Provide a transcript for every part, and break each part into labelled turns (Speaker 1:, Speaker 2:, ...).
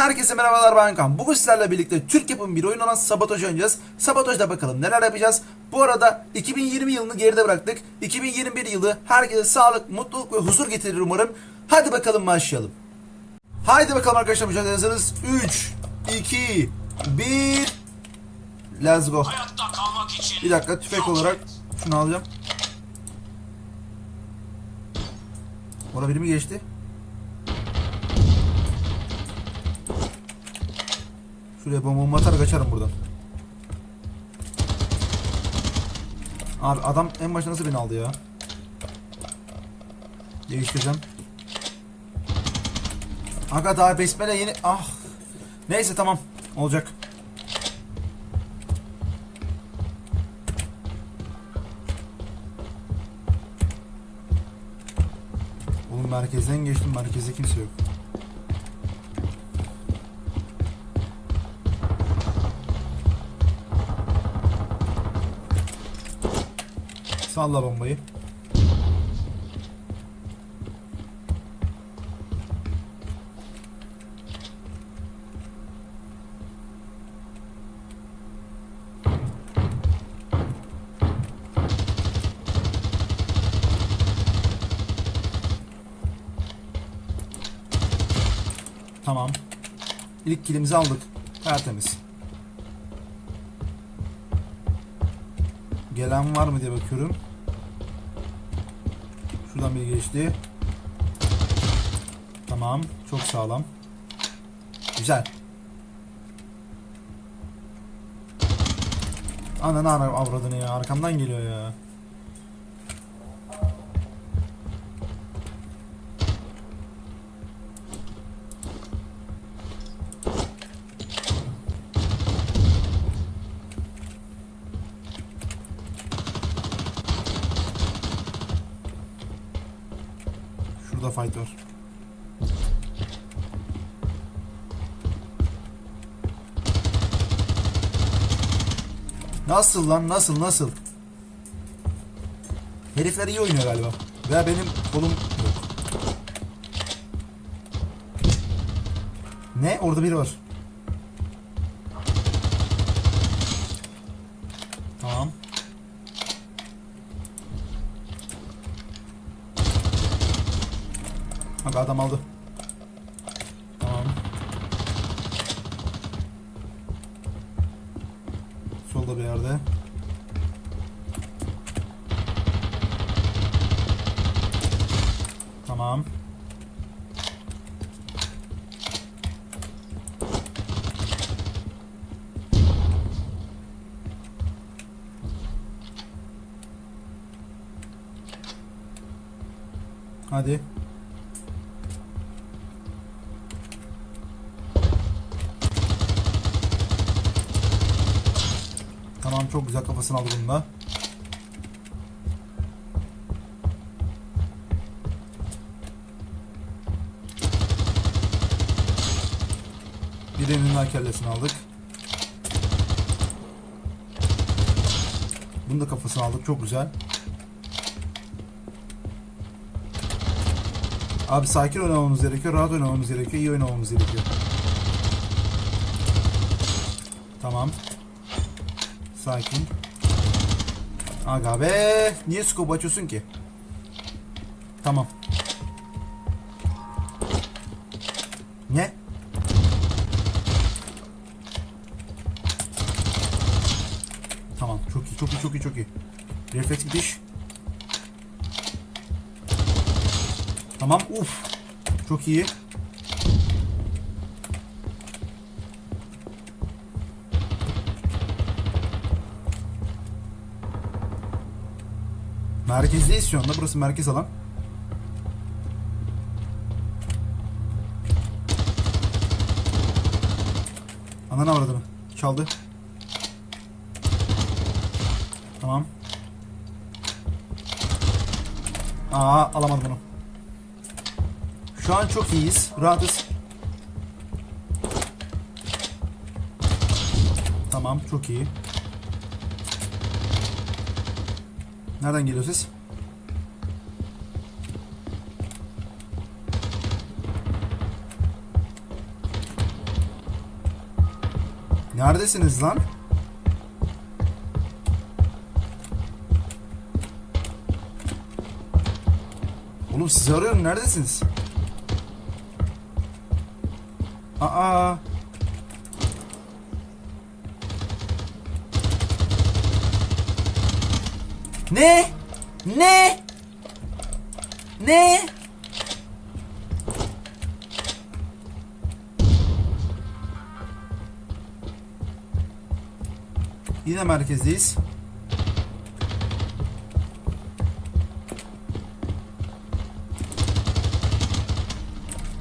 Speaker 1: Herkese merhabalar ben Kaan. Bugün sizlerle birlikte Türk yapımı bir oyun olan Sabotaj oynayacağız. Sabotajda bakalım neler yapacağız. Bu arada 2020 yılını geride bıraktık. 2021 yılı herkese sağlık, mutluluk ve huzur getirir umarım. Hadi bakalım başlayalım. Haydi bakalım arkadaşlar mücadele hazırız. 3, 2, 1, Let's go. Bir dakika tüfek olarak
Speaker 2: et.
Speaker 1: şunu alacağım. Orada biri mi geçti? Şuraya bombamı atar kaçarım buradan. Abi adam en başta nasıl beni aldı ya? Değiştireceğim. Aga daha besmele yeni... Ah. Neyse tamam. Olacak. Oğlum merkezden geçtim. Merkezde kimse yok. Salla bombayı. Tamam. İlk kilimizi aldık. Tertemiz. Gelen var mı diye bakıyorum. Şuradan bir geçti. Tamam. Çok sağlam. Güzel. Ananı avradını ya. Arkamdan geliyor ya. Şurada fight var. Nasıl lan nasıl nasıl? Herifler iyi oynuyor galiba. Veya benim kolum yok. Ne? Orada biri var. Bak adam aldı. Tamam. Solda bir yerde. Tamam. Hadi. Tamam çok güzel kafasını aldı bunda. Birinin daha kellesini aldık. Bunu da kafasını aldık çok güzel. Abi sakin oynamamız gerekiyor, rahat oynamamız gerekiyor, iyi oynamamız gerekiyor. Tamam. Sakin. Aga be. Niye scope açıyorsun ki? Tamam. Ne? Tamam. Çok iyi, çok iyi, çok iyi, çok iyi. Refleks gidiş. Tamam. Uf. Çok iyi. Merkezdeyiz şu anda. Burası merkez alan. Ananı avradı mı? Çaldı. Tamam. Aa alamadım bunu. Şu an çok iyiyiz. Rahatız. Tamam çok iyi. Nereden geliyor ses? Neredesiniz lan? Oğlum sizi arıyorum. Neredesiniz? Aa. Ne? Ne? Ne? Yine merkezdeyiz.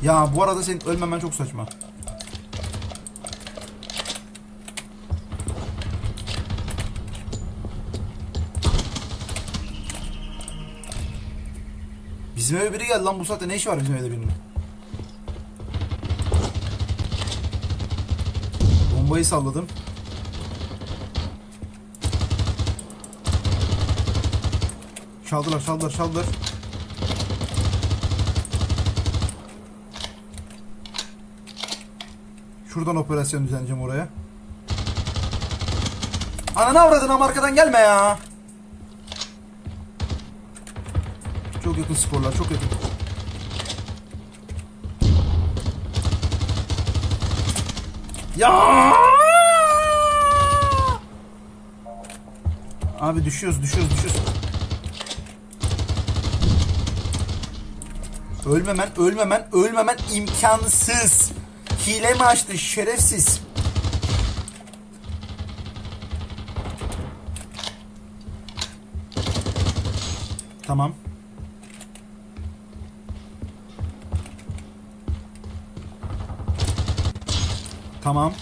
Speaker 1: Ya bu arada senin ölmemen çok saçma. Bizim eve biri geldi lan bu saatte ne işi var bizim evde birinin? Bombayı salladım. Çaldılar çaldılar çaldılar. Şuradan operasyon düzenleyeceğim oraya. Ananı avradın ama arkadan gelme ya. Çok yakın skorlar çok yakın. Ya! Abi düşüyoruz düşüyoruz düşüyoruz. Ölmemen, ölmemen, ölmemen imkansız. Hile mi açtı şerefsiz? Tamam. Tamam.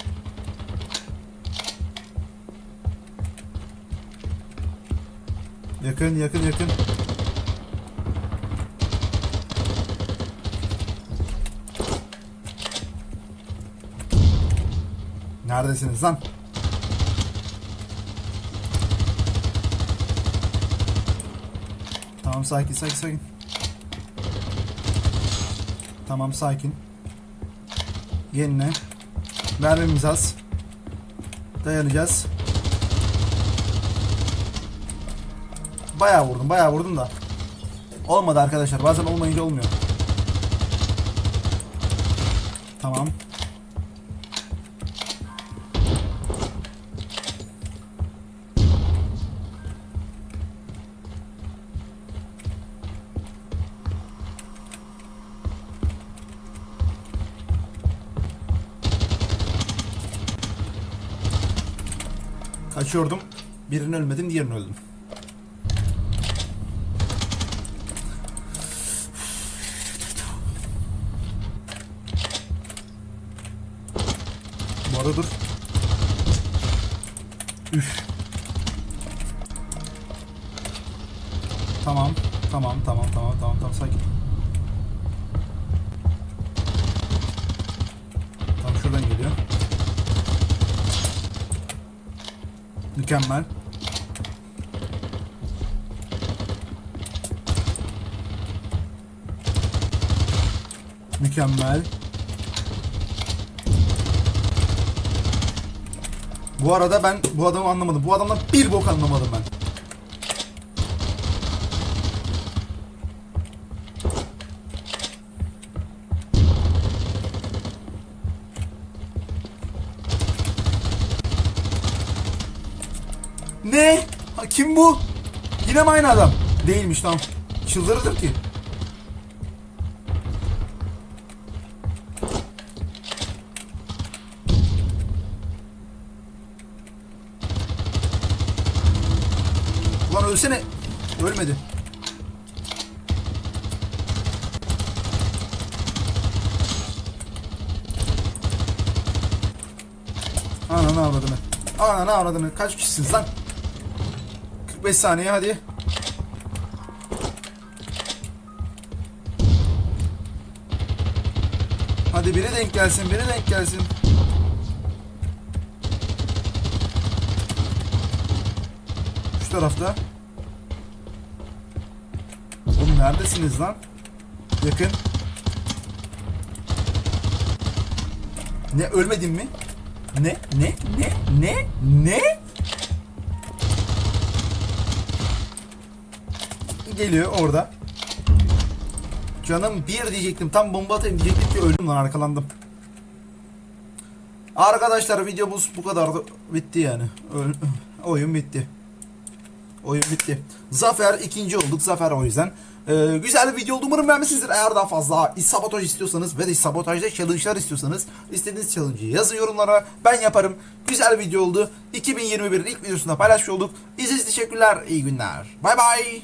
Speaker 1: Yakın, yakın, yakın. Neredesiniz lan? Tamam sakin sakin sakin. Tamam sakin. Yenile. Mermimiz az. Dayanacağız. Bayağı vurdum bayağı vurdum da. Olmadı arkadaşlar bazen olmayınca olmuyor. Tamam. Kaçıyordum. Birini ölmedim, diğerini öldüm. Bu dur. Üf. Tamam, tamam, tamam, tamam, tamam, tamam, sakin. Mükemmel. Mükemmel. Bu arada ben bu adamı anlamadım. Bu adamdan bir bok anlamadım ben. Ne? Ha, kim bu? Yine mi aynı adam? Değilmiş tamam. Çıldırırdım ki. Ulan ölsene. Ölmedi. Ananı avradını. Ananı avradını. Kaç kişisiniz lan? 45 saniye hadi. Hadi biri denk gelsin, biri denk gelsin. Şu tarafta. Oğlum neredesiniz lan? Yakın. Ne ölmedin mi? Ne? Ne? Ne? Ne? Ne? Geliyor orada. Canım bir diyecektim. Tam bomba atayım diyecektim ki öldüm lan arkalandım. Arkadaşlar videomuz bu kadardı. Bitti yani. Öl- Oyun bitti. Oyun bitti. Zafer ikinci olduk. Zafer o yüzden. Ee, güzel bir video oldu. Umarım beğenmişsinizdir. Eğer daha fazla sabotaj istiyorsanız ve de sabotajda challenge'lar istiyorsanız istediğiniz challenge'ı yazın yorumlara. Ben yaparım. Güzel bir video oldu. 2021'in ilk videosunda paylaşmış olduk. İzlediğiniz teşekkürler. İyi günler. Bay bay.